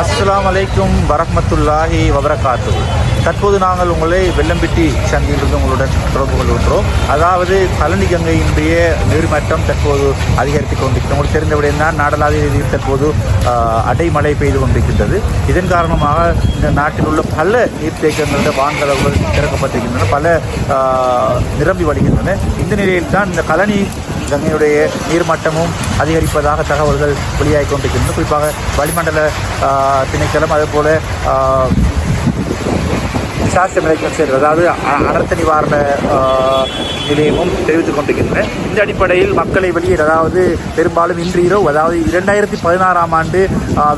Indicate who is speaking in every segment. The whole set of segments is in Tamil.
Speaker 1: அஸ்லாம் அலைக்கும் வரமத்துல்லாஹி வபரகாத்து தற்போது நாங்கள் உங்களை வெள்ளம்பிட்டி சந்தியிலிருந்து உங்களுடன் தொடர்பு கொள்கின்றோம் அதாவது கலனி கங்கையினுடைய நீர்மட்டம் தற்போது அதிகரித்துக் கொண்டிருக்கிறது. உங்களுக்கு தெரிந்த விடயம் தான் நாடளாவிய ரீதியில் தற்போது அடைமழை பெய்து கொண்டிருக்கின்றது. இதன் காரணமாக இந்த நாட்டில் உள்ள பல நீர்த்தேக்கங்களில் வான்கதவுகள் திறக்கப்பட்டிருக்கின்றன. பல நிரம்பி வழிகின்றன. இந்த நிலையில் தான் இந்த கலனி கங்கையுடைய நீர்மட்டமும் அதிகரிப்பதாக தகவல்கள் வெளியாகி கொண்டிருக்கின்றன. குறிப்பாக வளிமண்டல திணைக்களம் அதேபோல ஆஹ், சாஸ்திர நிலையம் அதாவது அனர்த்த நிவாரண நிலையமும் தெரிவித்துக் கொண்டிருக்கின்றன. இந்த அடிப்படையில் மக்களை வெளியேற அதாவது பெரும்பாலும் இன்று இரவு அதாவது இரண்டாயிரத்தி பதினாறாம் ஆண்டு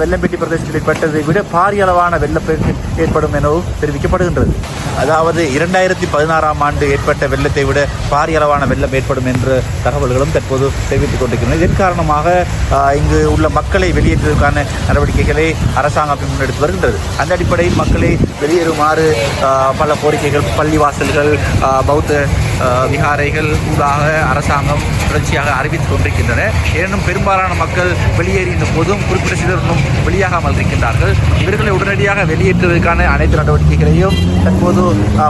Speaker 1: வெள்ளம்பெட்டி பிரதேசத்தில் ஏற்பட்டதை விட பாரிய அளவான வெள்ளப்பெருக்கு ஏற்படும் எனவும் தெரிவிக்கப்படுகின்றது. அதாவது இரண்டாயிரத்தி பதினாறாம் ஆண்டு ஏற்பட்ட வெள்ளத்தை விட பாரிய அளவான வெள்ளம் ஏற்படும் என்ற தகவல்களும் தற்போது தெரிவித்துக் கொண்டிருக்கின்றன. இதன் காரணமாக இங்கு உள்ள மக்களை வெளியேற்றுவதற்கான நடவடிக்கைகளை அரசாங்கம் முன்னெடுத்து வருகின்றது. அந்த அடிப்படையில் மக்களை வெளியேறுமாறு பல கோரிக்கைகள் பள்ளிவாசல்கள் பௌத்த விகாரைகள் ஊடாக அரசாங்கம் தொடர்ச்சியாக அறிவித்துக் கொண்டிருக்கின்றன. ஏனும் பெரும்பாலான மக்கள் வெளியேறிய போதும் குறிப்பிட்ட சிலர் இன்னும் வெளியாகாமல் இருக்கின்றார்கள். இவர்களை உடனடியாக வெளியேற்றுவதற்கான அனைத்து நடவடிக்கைகளையும் தற்போது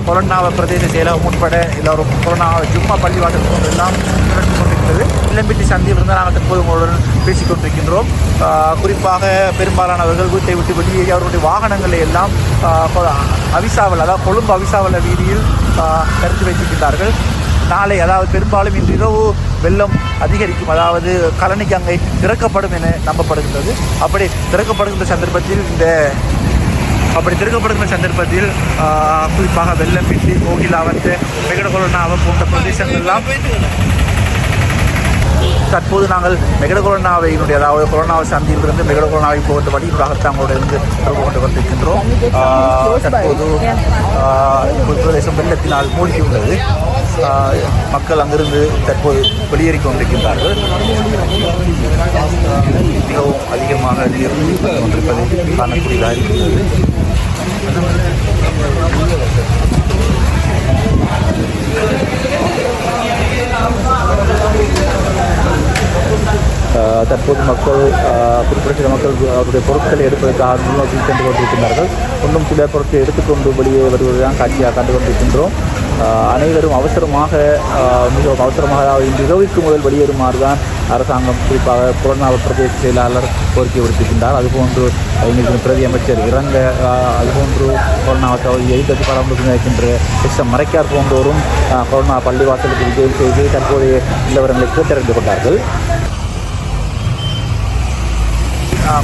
Speaker 1: கொரோனாவை பிரதேச செயலகம் உட்பட எல்லோரும் கொரோனா ஜும்மா பள்ளிவாசல் போன்றெல்லாம் நடத்தி கொண்டிருக்கிறது இளம்பிட்டி சந்தியிலிருந்து நாங்கள் தற்போது உங்களுடன் பேசிக் கொண்டிருக்கின்றோம். குறிப்பாக பெரும்பாலானவர்கள் வீட்டை விட்டு வெளியே அவர்களுடைய வாகனங்களை எல்லாம் அவிசாவல் அதாவது கொழும்பு அவிசாவல வீதியில் கருத்து வைத்திருக்கிறார்கள் நாளை அதாவது பெரும்பாலும் இன்று இரவு வெள்ளம் அதிகரிக்கும். அதாவது கலனி கங்கை திறக்கப்படும் என நம்பப்படுகின்றது. அப்படி திறக்கப்படுகின்ற சந்தர்ப்பத்தில் இந்த அப்படி திறக்கப்படுகின்ற சந்தர்ப்பத்தில் குறிப்பாக வெள்ளம் பிட்டி கோகிலாவத்து வெகடகொலனாவ போன்ற பிரதேசங்கள்லாம் தற்போது நாங்கள் மெகட கொரோனாவையினுடைய அதாவது கொரோனாவை சந்தியிலிருந்து மெகட கொரோனாவை போகின்ற வழியூடாக தங்களோட இருந்து தொடர்பு கொண்டு வந்திருக்கின்றோம் தற்போது பிரதேசம் வெள்ளத்தினால் மூழ்கியுள்ளது. மக்கள் அங்கிருந்து தற்போது வெளியேறிக் கொண்டிருக்கின்றார்கள். மிகவும் அதிகமாக நீர் கொண்டிருப்பதை காணக்கூடியதாக இருக்கிறது. ஆஹ் தற்போது மக்கள் குறிப்பிட்ட மக்கள் அவருடைய பொருட்களை எடுப்பதற்காக முன்னோக்கி சென்று கொண்டிருக்கின்றார்கள் இன்னும் சில பொருட்களை எடுத்துக்கொண்டு வெளியே வருவதுதான் காட்சியாக கண்டு கொண்டிருக்கின்றோம் அனைவரும் அவசரமாக மிகவும் அவசரமாக அதாவது இரவுக்கு முதல் வெளியேறுமாறு தான் அரசாங்கம் குறிப்பாக கொரோனா பிரதேச செயலாளர் கோரிக்கை விடுத்திருக்கின்றார். அதுபோன்று எங்களுக்கு பிரதி அமைச்சர் இறங்க அதுபோன்று கொரோனா எதிர்கட்சி பராமரிப்பு இருக்கின்ற எஸ் எம் மறைக்கார் போன்றோரும் கொரோனா பள்ளிவாசலுக்கு விஜயம் செய்து தற்போதைய நிலவரங்களை கேட்டறிந்து கொண்டார்கள்.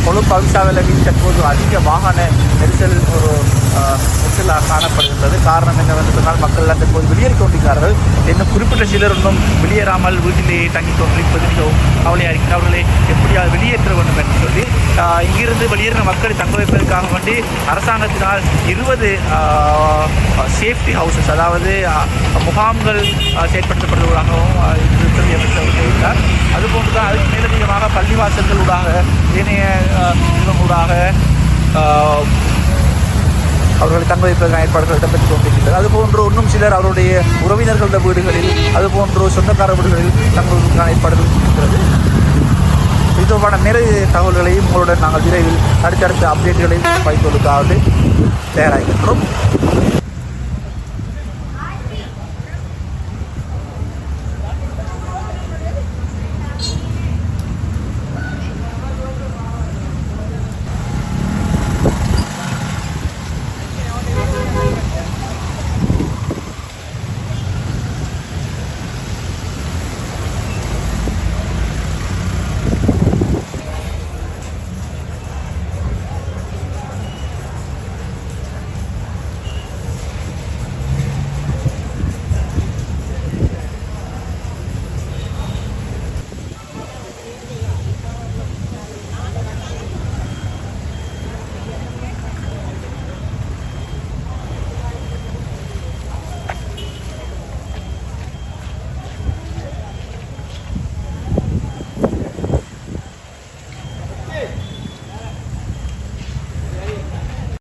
Speaker 1: கொழும்பு அவிசாவில் தற்போது அதிக வாகன நெரிசல் ஒரு நெரிசலாக காணப்படுகின்றது. காரணம் என்னவென்று சொன்னால் மக்கள் தற்போது வெளியேறி கொண்டிருக்கிறார்கள். இன்னும் குறிப்பிட்ட சிலர் இன்னும் வெளியேறாமல் வீட்டிலேயே தங்கி கொண்டிருப்பது மிகவும் கவலையாக இருக்கிறது. அவர்களை எப்படியாவது வெளியேற்ற வேண்டும் என்று சொல்லி இங்கிருந்து வெளியேறின மக்களை தங்க வைப்பதற்காக வேண்டி அரசாங்கத்தினால் இருபது சேஃப்டி ஹவுசஸ் அதாவது முகாம்கள் செயற்படுத்தப்படுவதாகவும் ஆஹ், அமைச்சர் தெரிவித்தார் அதுபோன்று தான் பள்ளிவாசல்களூடாக மேலதிகமாக பள்ளிவாசல்கள் அவர்களை தங்க வைப்பதற்கான ஏற்பாடுகள் இடம்பெற்றுக் கொண்டிருக்கின்றது அதுபோன்று இன்னும் சிலர் அவருடைய உறவினர்களோட வீடுகளில் அதுபோன்று சொந்தக்கார வீடுகளில் தங்குவதற்கான ஏற்பாடுகள் இருக்கின்றது. இது தொடர்பான நிறைய தகவல்களையும் உங்களுடன் நாங்கள் விரைவில் அடுத்தடுத்த அப்டேட்டுகளையும் பகிர்ந்து கொள்வதற்காக தயாராகின்றோம்.